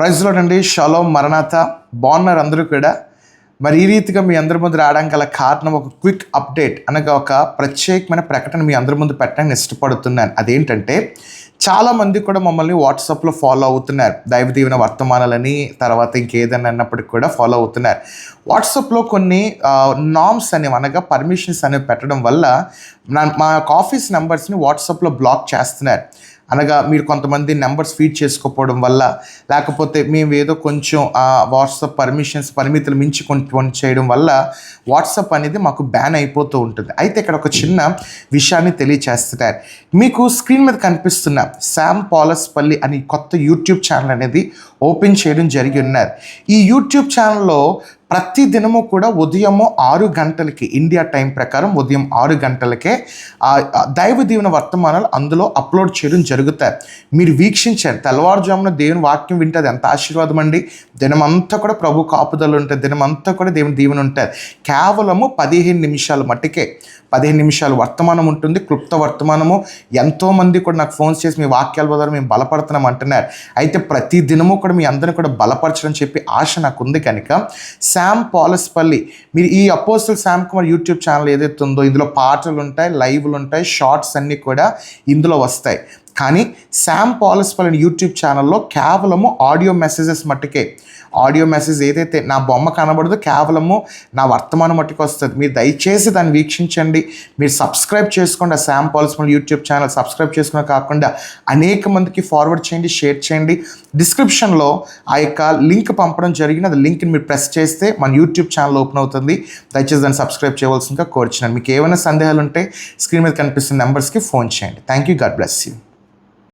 ప్రైజ్లో అండి షలో మరణాత బాగున్నారు అందరూ కూడా. మరి ఈ రీతిగా మీ అందరి ముందు రావడానికి గల కారణం ఒక క్విక్ అప్డేట్ అనగా ఒక ప్రత్యేకమైన ప్రకటన మీ అందరి ముందు పెట్టడానికి ఇష్టపడుతున్నాను. అదేంటంటే చాలామంది కూడా మమ్మల్ని వాట్సాప్లో ఫాలో అవుతున్నారు. దైవ దీవెన వర్తమానాలని తర్వాత ఇంకేదైనా అన్నప్పటికి కూడా ఫాలో అవుతున్నారు. వాట్సాప్లో కొన్ని నామ్స్ అనేవి అనగా పర్మిషన్స్ అనేవి పెట్టడం వల్ల నా- మా యొక్క ఆఫీస్ నెంబర్స్ని వాట్సాప్లో బ్లాక్ చేస్తున్నారు. అనగా మీరు కొంతమంది నెంబర్స్ ఫీడ్ చేసుకోకపోవడం వల్ల లేకపోతే మేము ఏదో కొంచెం ఆ వాట్సాప్ పర్మిషన్స్ పరిమితులు మించి కొంచెం చేయడం వల్ల వాట్సాప్ అనేది మాకు బ్యాన్ అయిపోతూ ఉంటుంది. అయితే ఇక్కడ ఒక చిన్న విషయాన్ని తెలియచేస్తున్నారు. మీకు స్క్రీన్ మీద కనిపిస్తున్న శామ్ పాలస్పల్లి అని కొత్త యూట్యూబ్ ఛానల్ అనేది ఓపెన్ చేయడం జరిగి ఉన్నారు. ఈ యూట్యూబ్ ఛానల్లో ప్రతి దినము కూడా ఉదయము ఆరు గంటలకి ఇండియా టైం ప్రకారం ఉదయం ఆరు గంటలకే దైవ దీవెన వర్తమానాలు అందులో అప్లోడ్ చేయడం జరుగుతాయి. మీరు వీక్షించారు. తెల్లవారుజామున దేవుని వాక్యం వింటే అది ఎంత ఆశీర్వాదం అండి దినమంతా కూడా ప్రభు కాపుదలు ఉంటుంది దినమంతా కూడా దేవుని దీవెన ఉంటుంది కేవలము పదిహేను నిమిషాలు మట్టుకే పదిహేను నిమిషాలు వర్తమానం ఉంటుంది క్లుప్త వర్తమానము. ఎంతోమంది కూడా నాకు ఫోన్స్ చేసి మీ వాక్యాల ద్వారా మేము బలపడుతున్నాం అంటున్నారు. అయితే ప్రతి దినము కూడా మీ అందరిని కూడా బలపరచడం చెప్పి ఆశ నాకు ఉంది కనుక శామ్ పాలస్పల్లి మీరు ఈ apostle Sam Kumar YouTube channel ఏదైతే ఉందో ఇందులో పాటలు ఉంటాయి లైవ్లు ఉంటాయి షార్ట్స్ అన్నీ కూడా ఇందులో వస్తాయి. కానీ శామ్ పాలస్పల్లి యూట్యూబ్ ఛానల్లో కేవలము ఆడియో మెసేజెస్ మట్టుకే. ఆడియో మెసేజ్ ఏదైతే నా బొమ్మ కనబడదో కేవలము నా వర్తమానం మట్టుకు వస్తుంది. మీరు దయచేసి దాన్ని వీక్షించండి. మీరు సబ్స్క్రైబ్ చేసుకోండి. ఆ Sam Palaspal YouTube channel subscribe చేసుకున్న కాకుండా అనేక మందికి ఫార్వర్డ్ చేయండి షేర్ చేయండి. డిస్క్రిప్షన్లో ఆ యొక్క లింక్ పంపడం జరిగింది. అది లింక్ని మీరు ప్రెస్ చేస్తే మన యూట్యూబ్ ఛానల్ ఓపెన్ అవుతుంది. దయచేసి దాన్ని సబ్స్క్రైబ్ చేయవలసిందిగా కోరుచున్నాను. మీకు ఏమైనా సందేహాలు ఉంటే స్క్రీన్ మీద కనిపిస్తున్న నెంబర్స్కి ఫోన్ చేయండి. Thank you. God bless you.